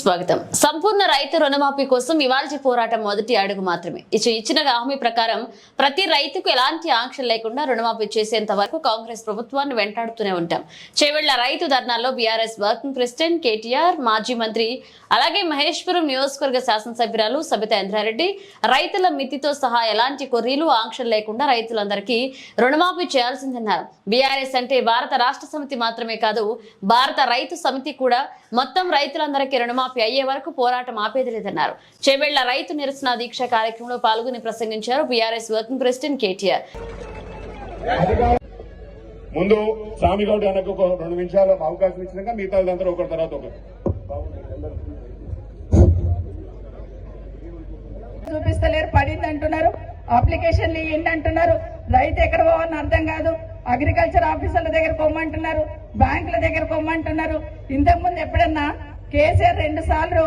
స్వాగతం. సంపూర్ణ రైతు రుణమాఫీ కోసం ఇవాల్చి పోరాటం మొదటి అడుగు మాత్రమే. ఇచ్చి ఇచ్చిన హామీ ప్రకారం ప్రతి రైతుకు ఎలాంటి ఆంక్షలు లేకుండా రుణమాఫీ చేసేంత వరకు కాంగ్రెస్ ప్రభుత్వాన్ని వెంటాడుతూనే ఉంటాం. చేవెళ్ళ రైతు ధర్నాల్లో బీఆర్ఎస్ వర్కింగ్ ప్రెసిడెంట్ కేటీఆర్ మాజీ మంత్రి అలాగే మహేశ్వరం నియోజకవర్గ శాసనసభ్యురాలు సబితా ఇంద్రారెడ్డి రైతుల మితితో సహా ఎలాంటి కొర్రీలు ఆంక్షలు లేకుండా రైతులందరికీ రుణమాఫీ చేయాల్సిందన్నారు. బీఆర్ఎస్ అంటే భారత రాష్ట్ర సమితి మాత్రమే కాదు భారత రైతు సమితి కూడా మొత్తం రైతులందరికీ రుణమాఫీ అయ్యే వరకు పోరాటం ఆపేది లేదన్నారు చేవెళ్ళ రైతు నిరసన దీక్ష కార్యక్రమంలో పాల్గొని ప్రసంగించారు బీఆర్ఎస్ వర్కింగ్ ప్రెసిడెంట్ కేటీఆర్. ముందు స్వామిగౌడ్ అన్నకు ఒక రెండు నిమిషాలు అవకాశం ఇచ్చినాక మిగతా వాళ్ళందరూ ఒకరి తర్వాత ఒకరు. చూపిస్తలేరు పడింది అంటున్నారు అప్లికేషన్లు ఇవ్వండి అంటున్నారు. రైతు ఎక్కడ పోవాలని అర్థం కాదు. అగ్రికల్చర్ ఆఫీసర్ల దగ్గర పొమ్మంటున్నారు బ్యాంకుల దగ్గర పొమ్మంటున్నారు. ఇంతకుముందు ఎప్పుడన్నా కేసీఆర్ రెండు సార్లు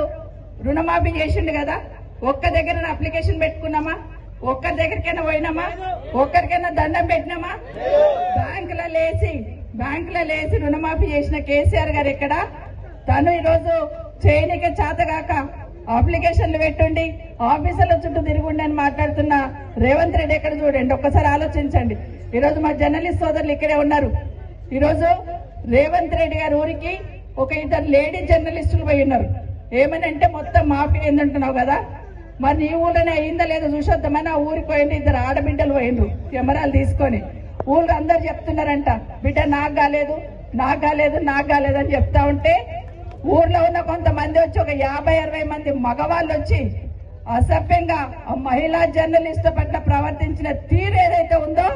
రుణమాఫీ చేసిండు కదా? ఒక్క దగ్గర అప్లికేషన్ పెట్టుకున్నామా? ఒక్కరి దగ్గరికైనా పోయినామా? ఒక్కరికైనా దండం పెట్టినామా? బ్యాంకులో లేచి బ్యాంకులో లేచి రుణమాఫీ చేసిన కేసీఆర్ గారు ఎక్కడ? తను ఈరోజు చేయనిక చేతగాక అప్లికేషన్లు పెట్టుండి ఆఫీసుల చుట్టూ తిరుగుండి అని మాట్లాడుతున్న రేవంత్ రెడ్డి ఎక్కడ చూడండి? ఒక్కసారి ఆలోచించండి. ఈరోజు మా జర్నలిస్ట్ సోదరులు ఇక్కడే ఉన్నారు. ఈరోజు రేవంత్ రెడ్డి గారి ఊరికి ఒక ఇద్దరు లేడీ జర్నలిస్టులు పోయి ఉన్నారు. ఏమని అంటే మొత్తం మాఫీ ఏందంటున్నావు కదా? మరి నీ ఊళ్ళోనే అయిందా లేదో చూసొద్దామని ఆ ఊరికి పోయింది ఇద్దరు ఆడబిడ్డలు పోయిండ్రు. కెమెరాలు తీసుకొని. ఊళ్ళో అందరు చెప్తున్నారంట బిడ్డ నాకు కాలేదు నాకు కాలేదు నాకు కాలేదు అని చెప్తా ఉంటే ఊర్లో ఉన్న కొంతమంది వచ్చి ఒక యాభై అరవై మంది మగవాళ్ళు వచ్చి అసభ్యంగా ఆ మహిళా జర్నలిస్ట్ పట్ల ప్రవర్తించిన తీరు ఏదైతే ఉందో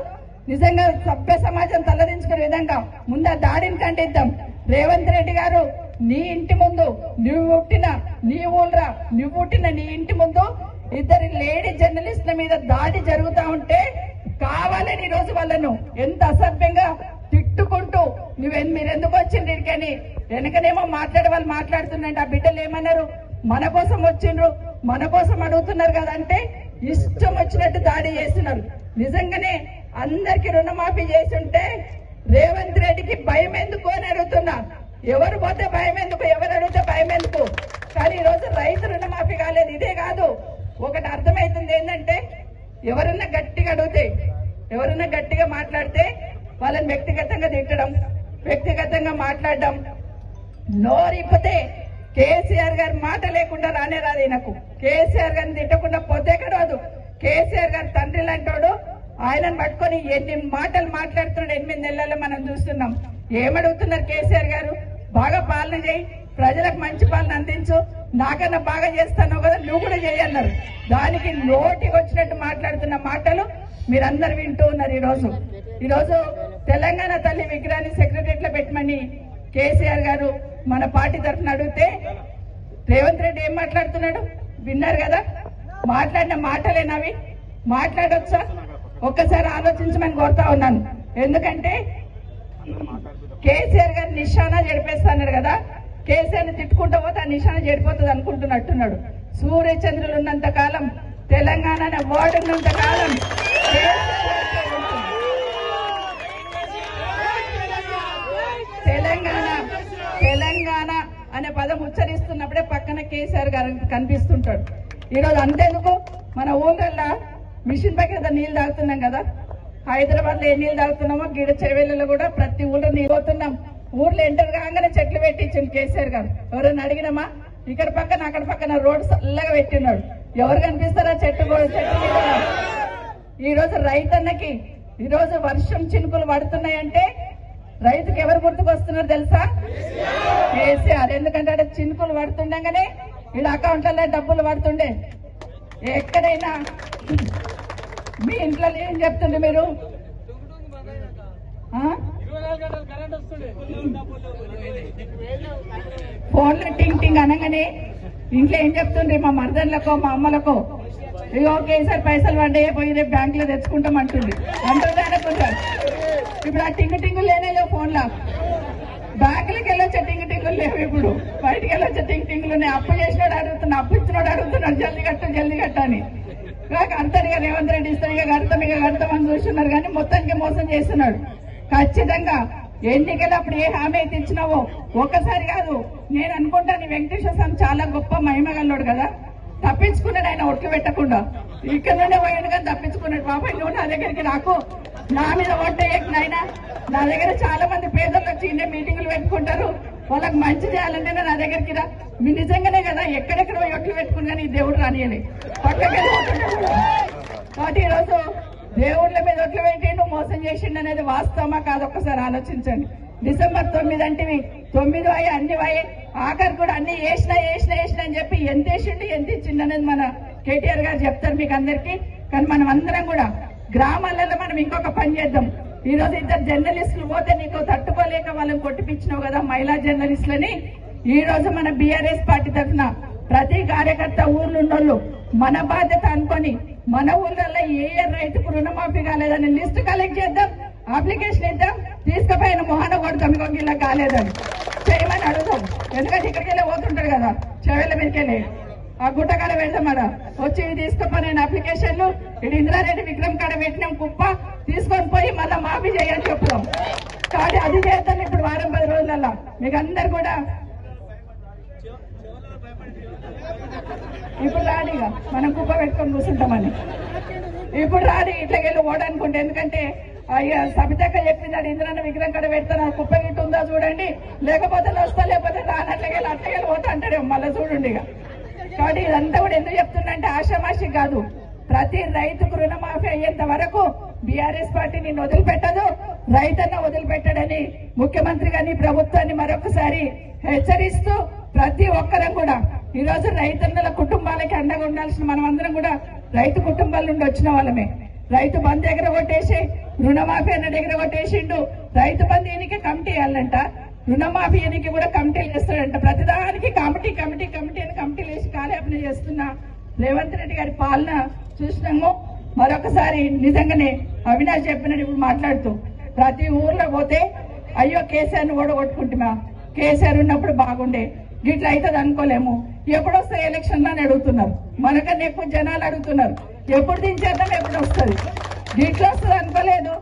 నిజంగా సభ్య సమాజం తలదించుకునే విధంగా ముందు ఆ దాడిని ఖండిద్దాం. రేవంత్ రెడ్డి గారు నీ ఇంటి ముందు నువ్వు పుట్టిన నీ ఊళ్ళరా నువ్వు పుట్టిన నీ ఇంటి ముందు ఇద్దరు లేడీ జర్నలిస్టుల మీద దాడి జరుగుతా ఉంటే కావాలని ఈ రోజు వాళ్ళను ఎంత అసభ్యంగా తిట్టుకుంటూ నువ్వు మీరు ఎందుకు వచ్చిండ్రు ఇక్కడికని? వెనకనేమో మాట్లాడే వాళ్ళు మాట్లాడుతున్నాండి ఆ బిడ్డలు ఏమన్నారు? మన కోసం వచ్చిండ్రు మన కోసం అడుగుతున్నారు కదా అంటే ఇష్టం వచ్చినట్టు దాడి చేస్తున్నారు. నిజంగానే అందరికి రుణమాఫీ చేసి ఉంటే రేవంత్ రెడ్డికి భయం ఎందుకు అని అడుగుతున్నా. ఎవరు పోతే భయం ఎందుకు? ఎవరు అడిగితే భయం ఎందుకు? కానీ ఈరోజు రైతు రుణమాఫీ కాలేదు. ఇదే కాదు. ఒకటి అర్థమైతుంది ఏంటంటే ఎవరన్నా గట్టిగా అడిగితే ఎవరన్నా గట్టిగా మాట్లాడితే వాళ్ళని వ్యక్తిగతంగా తిట్టడం వ్యక్తిగతంగా మాట్లాడడం నోరిపితే కేసీఆర్ గారి మాట లేకుండా రానే రాదు ఈయనకు. కేసీఆర్ గారిని తిట్టకుండా పోతే రాదు? కేసీఆర్ గారి తండ్రి లాంటి ఆయనను పట్టుకొని ఎన్ని మాటలు మాట్లాడుతున్నాడు ఎనిమిది నెలల్లో మనం చూస్తున్నాం. ఏమడుగుతున్నారు కేసీఆర్ గారు? బాగా పాలన చేయి. ప్రజలకు మంచి పాలన అందించు. నాకన్నా బాగా చేస్తాను కదా నువ్వు కూడా చేయన్నారు దానికి నోటికి వచ్చినట్టు మాట్లాడుతున్న మాటలు మీరందరు వింటూ ఉన్నారు ఈరోజు. ఈరోజు తెలంగాణ తల్లి విగ్రహాన్ని సెక్రటరీలో పెట్టమని కేసీఆర్ గారు మన పార్టీ తరఫున అడిగితే రేవంత్ రెడ్డి ఏం మాట్లాడుతున్నాడు? విన్నారు కదా? మాట్లాడిన మాటలేనవి? మాట్లాడొచ్చా? ఒక్కసారి ఆలోచించమని కోరుతా ఉన్నాను. ఎందుకంటే కేసీఆర్ గారు నిశానా చెడిపేస్తాడు కదా. కేసీఆర్ని తిట్టుకుంటూ పోతే ఆ నిశానా జడిపోతుంది అనుకుంటున్నట్టున్నాడు. సూర్యచంద్రులు ఉన్నంత కాలం తెలంగాణ అనే వర్డ్ ఉన్నంత కాలం తెలంగాణ తెలంగాణ అనే పదం ఉచ్చరిస్తున్నప్పుడే పక్కన కేసీఆర్ గారు కనిపిస్తుంటాడు. ఈరోజు అంతే మిషన్ పక్కన నీళ్ళు తాగుతున్నాం కదా? హైదరాబాద్లో ఏ నీళ్ళు తాగుతున్నామో? గిడ చెవేళ్ళలో కూడా ప్రతి ఊళ్ళో నీళ్ళు పోతున్నాం. ఊర్లో ఎంటర్ కాగానే చెట్లు పెట్టించింది కేసీఆర్ గారు. ఎవరైనా అడిగినామా? ఇక్కడ పక్కన అక్కడ పక్కన రోడ్డు చల్లగా పెట్టినాడు. ఎవరు కనిపిస్తారా చెట్టు చెట్టు ఈ రోజు రైతన్నకి ఈ రోజు వర్షం చినుకులు పడుతున్నాయంటే రైతుకి ఎవరు గుర్తుకొస్తున్నారు తెలుసా? కేసీఆర్. ఎందుకంటే అక్కడ చినుకులు పడుతుండగానే వీళ్ళ అకౌంట్లలో డబ్బులు పడుతుండే. ఎక్కడైనా మీ ఇంట్లో ఏం చెప్తుండే మీరు? ఫోన్లో టింగ్ టింగ్ అనగానే ఇంట్లో ఏం చెప్తుండే మా మర్దన్లకో మా అమ్మలకో ఇగో ఒకేసారి పైసలు పడ్డాయే పోయి రేపు బ్యాంకులో తెచ్చుకుంటాం అంటుంది అంటుంది అనుకుంటారు ఇప్పుడు ఆ టింగు టింగులు లేనేయో ఫోన్లో. బ్యాంకులకి వెళ్ళొచ్చే టింగు టింగులు లేవు ఇప్పుడు. బయటికి వెళ్ళొచ్చే టింగు టింగులు ఉన్నాయి. అప్పు చేసినాడు అడుగుతున్నా అప్పు ఇచ్చినాడు అడుగుతున్నాడు జల్ది కట్టు జల్ది కట్టని నాకు అంతటిగా రేవంత్ రెడ్డి ఇస్తాడు ఇక కడతాం ఇక కడతామని చూస్తున్నారు కానీ మొత్తానికి మోసం చేస్తున్నాడు. ఖచ్చితంగా ఎన్నికలప్పుడు ఏ హామీ అయితే ఇచ్చినావో ఒక్కసారి కాదు నేను అనుకుంటాను వెంకటేశ్వర స్వామి చాలా గొప్ప మహిమగల్లోడు కదా. తప్పించుకున్నాడు ఆయన ఒట్లు పెట్టకుండా. ఇక్కడ నుండే పోయాడు కానీ తప్పించుకున్నాడు. పాప నువ్వు నా దగ్గరికి రాకు. నా మీద ఓట్టేయకు నాయన. నా దగ్గర చాలా మంది పేదలు వచ్చి ఇండే మీటింగులు పెట్టుకుంటారు. వాళ్ళకి మంచి చేయాలంటే నా దగ్గరికి రా. మీ నిజంగానే కదా ఎక్కడెక్కడ పోయి ఒట్లు పెట్టుకుని కానీ దేవుడు రానియలే పక్కకి కాబట్టి ఈరోజు దేవుళ్ళ మీద ఒట్లు పెట్టిండు మోసం చేసిండు అనేది వాస్తవమా కాదు ఒక్కసారి ఆలోచించండి. డిసెంబర్ తొమ్మిది అంటే తొమ్మిది అయ్యి అన్ని అయ్యి ఆఖరి కూడా అన్ని వేసినా వేసినా వేసినా అని చెప్పి ఎంత వేసిండు ఎంత ఇచ్చిండు అనేది మన కేటీఆర్ గారు చెప్తారు మీకు అందరికీ. కానీ మనం అందరం కూడా గ్రామాలలో మనం ఇంకొక పని చేద్దాం. ఈ రోజు ఇద్దరు జర్నలిస్టులు పోతే నీకు తట్టుకోలేక వాళ్ళని కొట్టిపించినావు కదా మహిళా జర్నలిస్టులని. ఈ రోజు మన బీఆర్ఎస్ పార్టీ తరఫున ప్రతి కార్యకర్త ఊర్లు ఉన్నోళ్ళు మన బాధ్యత అనుకొని మన ఊర్లలో ఏ ఏ రైతుకు రుణమాఫీ కాలేదని లిస్ట్ కలెక్ట్ చేద్దాం అప్లికేషన్ ఇద్దాం తీసుకుపోయిన మొహన కొడతాం ఇంకొక ఇలా కాలేదని. చేయమని అడుగుదాం ఎందుకంటే ఇక్కడికి వెళ్ళి పోతుంటారు కదా చెవెళ్ళ మీదకెళ్ళి ఆ గుట్ట కాడ వచ్చి తీసుకుపో నేను అప్లికేషన్లు ఇది ఇంద్రారెడ్డి విక్రమ్ కాడ పెట్టినాం కుప్ప తీసుకొని పోయి మళ్ళీ మాఫీ చేయని చెప్తాం కాబట్టి అది చేస్తాను ఇప్పుడు వారం పది రోజులలో మీకు అందరు కూడా ఇప్పుడు రాడు ఇక మనం కుప్ప పెట్టుకొని కూర్చుంటామని. ఇప్పుడు రాడు ఇట్లకెళ్ళి ఓడనుకుంటే ఎందుకంటే అయ్యా సబితక్క చెప్పింది అది ఇంద్రన్న విగ్రహం కడ పెడతాను ఆ కుప్ప గిట్టు ఉందా చూడండి. లేకపోతే వస్తా లేకపోతే రానట్లకెళ్ళి అట్లకెళ్ళి పోతా అంటాడు మళ్ళీ చూడండి ఇక. కాబట్టి ఇదంతా కూడా ఎందుకు చెప్తున్నంటే ఆషామాషి కాదు. ప్రతి రైతుకు రుణమాఫీ అయ్యేంత వరకు బీఆర్ఎస్ పార్టీ నిన్ను వదిలిపెట్టదు రైతన్న వదిలిపెట్టడని ముఖ్యమంత్రి గాని ప్రభుత్వాన్ని మరొకసారి హెచ్చరిస్తూ ప్రతి ఒక్కరం కూడా ఈ రోజు రైతన్నల కుటుంబాలకి అండగా ఉండాల్సిన మనం అందరం కూడా రైతు కుటుంబాల నుండి వచ్చిన వాళ్ళమే. రైతు బంధు ఎగర కొట్టేసి రుణమాఫీ అన్న దగ్గర కొట్టేసిండు రైతు బంధు ఈయనకి కమిటీ వేయాలంట. రుణమాఫీ ఈయనకి కూడా కమిటీలు చేస్తాడంట. ప్రతిదానికి కమిటీ కమిటీ కమిటీ అని కమిటీలు వేసి కాలయాపన చేస్తున్న రేవంత్ రెడ్డి గారి పాలన చూసినాము. మరొకసారి నిజంగానే అవినాష్ చెప్పినట్టు ఇప్పుడు మాట్లాడుతూ ప్రతి ఊర్లో పోతే అయ్యో కేసీఆర్ని ఓడగొట్టుకుంటున్నా. కేసీఆర్ ఉన్నప్పుడు బాగుండే. గిట్లా అవుతుంది అనుకోలేము. ఎప్పుడు వస్తాయి ఎలక్షన్ అని అడుగుతున్నారు. మనకన్నా ఎక్కువ జనాలు అడుగుతున్నారు. ఎప్పుడు దించేద్దాం ఎప్పుడు వస్తుంది. గిట్ల వస్తుంది అనుకోలేదు.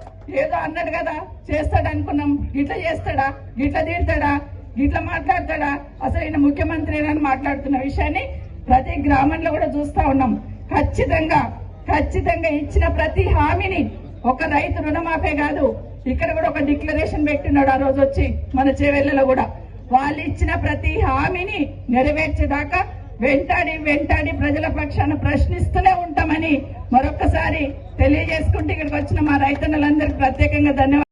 ఏదో అన్నాడు కదా చేస్తాడు అనుకున్నాం. ఇట్లా చేస్తాడా? ఇట్లా తీర్తాడా ఇట్లా మాట్లాడతాడా? అసలు ఈయన ముఖ్యమంత్రి అని మాట్లాడుతున్న విషయాన్ని ప్రతి గ్రామంలో కూడా చూస్తా ఉన్నాం. ఖచ్చితంగా ఖచ్చితంగా ఇచ్చిన ప్రతి హామీని ఒక రైతు రుణమాఫే కాదు ఇక్కడ కూడా ఒక డిక్లరేషన్ పెట్టినాడు ఆ రోజు వచ్చి మన చేవెళ్ళలో కూడా. వాళ్ళు ఇచ్చిన ప్రతి హామీని నెరవేర్చేదాకా వెంటాడి వెంటాడి ప్రజల పక్షాన ప్రశ్నిస్తూనే ఉంటామని మరొకసారి తెలియజేసుకుంటూ ఇక్కడికి వచ్చిన మా రైతన్నలందరికీ ప్రత్యేకంగా ధన్యవాదాలు.